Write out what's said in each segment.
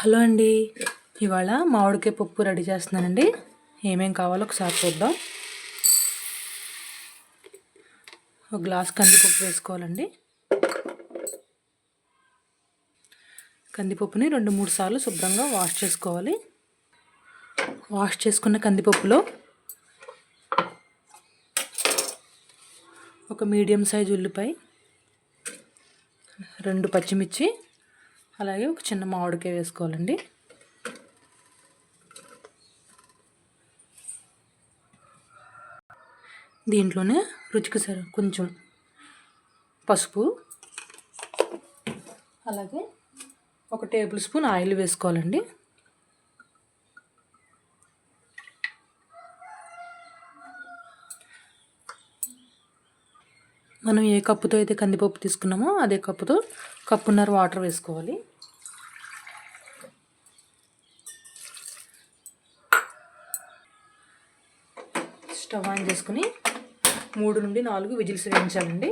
Hello అండి. ఇవాళ మామిడికాయ పప్పు రెడీ చేస్తున్నానండి. ఏమేం కావాలో ఒకసారి చూద్దాం. ఒక గ్లాస్ కందిపప్పు వేసుకోవాలండి. కందిపప్పుని రెండు మూడు సార్లు శుభ్రంగా వాష్ చేసుకోవాలి. వాష్ చేసుకున్న కందిపప్పులో ఒక మీడియం సైజ్ ఉల్లిపాయ రెండు పచ్చిమిర్చి అలాగే ఒక చిన్న మామిడికాయ వేసుకోవాలండి. దీంట్లోనే రుచికి సరి కొంచెం పసుపు అలాగే ఒక టేబుల్ స్పూన్ ఆయిల్ వేసుకోవాలండి. మనం ఏ కప్పుతో అయితే కందిపప్పు తీసుకున్నామో అదే కప్పుతో కప్పున్నర వాటర్ వేసుకోవాలి. స్టవ్ ఆన్ చేసుకుని మూడు నుండి నాలుగు విజిల్స్ వేయించాలండి.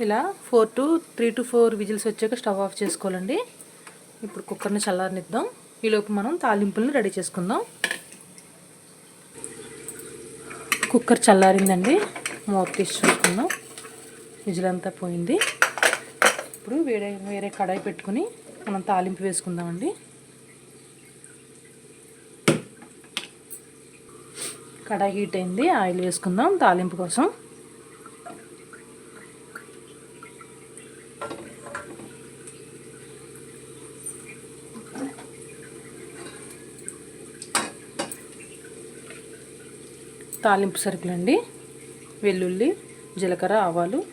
ఇలా four to three to four whistles వచ్చాక స్టవ్ ఆఫ్ చేసుకోవాలండి. ఇప్పుడు కుక్కర్ని చల్లారనిద్దాం. ఈలోపు మనం తాలింపులను రెడీ చేసుకుందాం. కుక్కర్ చల్లారిందండి. మూత తీసి చూసుకుందాం. విజిల్ అంతా పోయింది. ఇప్పుడు వేరే వేరే కడాయి పెట్టుకుని మనం తాలింపు వేసుకుందామండి. కడాయి హీట్ అయింది. ఆయిల్ వేసుకుందాం తాలింపు కోసం. తాలింపు సరుకులండి వెల్లుల్లి జీలకర్ర ఆవాలు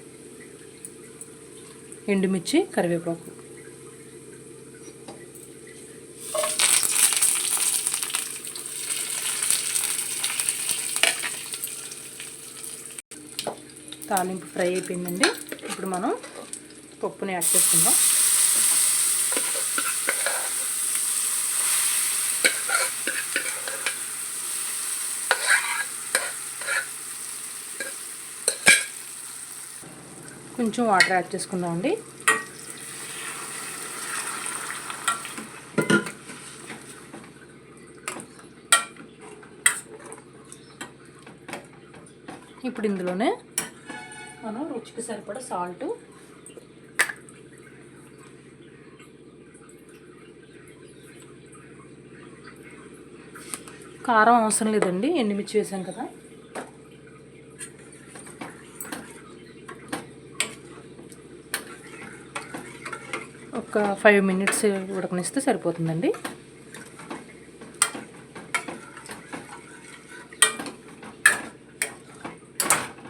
ఎండుమిర్చి కరివేపాకు. తాలింపు ఫ్రై అయిపోయిందండి. ఇప్పుడు మనం పప్పుని యాడ్ చేసుకుందాం. కొంచెం వాటర్ యాడ్ చేసుకుందామండి. ఇప్పుడు ఇందులోనే మనం రుచికి సరిపడా సాల్ట్. కారం అవసరం లేదండి ఎండుమిర్చి వేసాం కదా. ఒక ఫైవ్ మినిట్స్ ఉడకనిస్తే సరిపోతుందండి.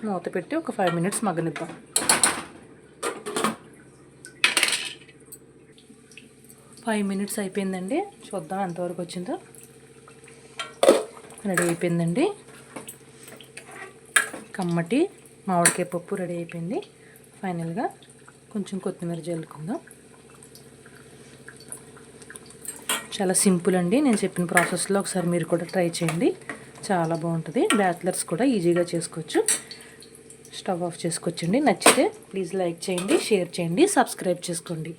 మూత పెట్టి ఒక ఫైవ్ మినిట్స్ మగ్గనిద్దాం. ఫైవ్ మినిట్స్ అయిపోయిందండి. చూద్దాం ఎంతవరకు వచ్చిందో. రెడీ అయిపోయిందండి. కమ్మటి మామిడికాయ పప్పు రెడీ అయిపోయింది. ఫైనల్గా కొంచెం కొత్తిమీర జల్లుకుందాం చాలా సింపుల్ అండి. నేను చెప్పిన ప్రాసెస్లో ఒకసారి మీరు కూడా ట్రై చేయండి. చాలా బాగుంటుంది. బ్యాచిలర్స్ కూడా ఈజీగా చేసుకోవచ్చు. స్టవ్ ఆఫ్ చేసుకోవచ్చండి. నచ్చితే ప్లీజ్ లైక్ చేయండి షేర్ చేయండి సబ్స్క్రైబ్ చేసుకోండి.